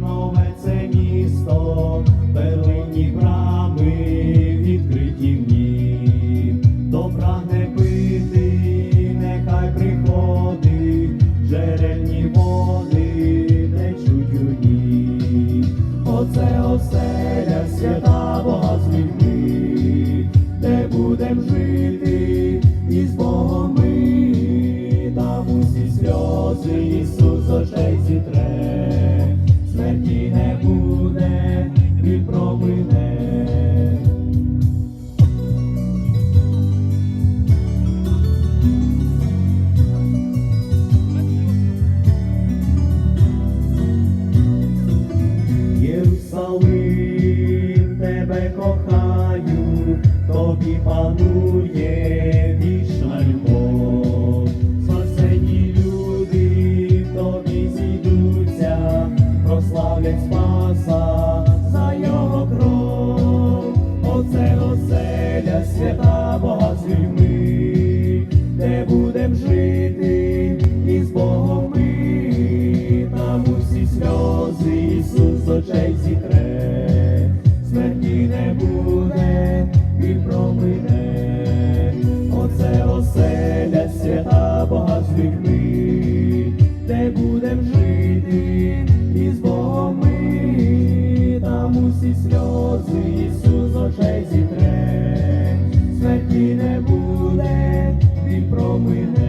нове це місто, перлинні брами відкриті в нім. Хто прагне пити, нехай приходить, джерельні води течуть у ній. Оце оселя свята Бога з де будем жити із Богом ми, там усі сльози Ісус тебе кохаю, тобі панує вічна любов. Спасені люди тобі зійдуться, прославлять Спаса за його кров. Оце оселя свята Бога з людьми, де будем жити будем жити, і з Богом ми там усі сльози, Ісус очей зітре, смерті не буде, він промине.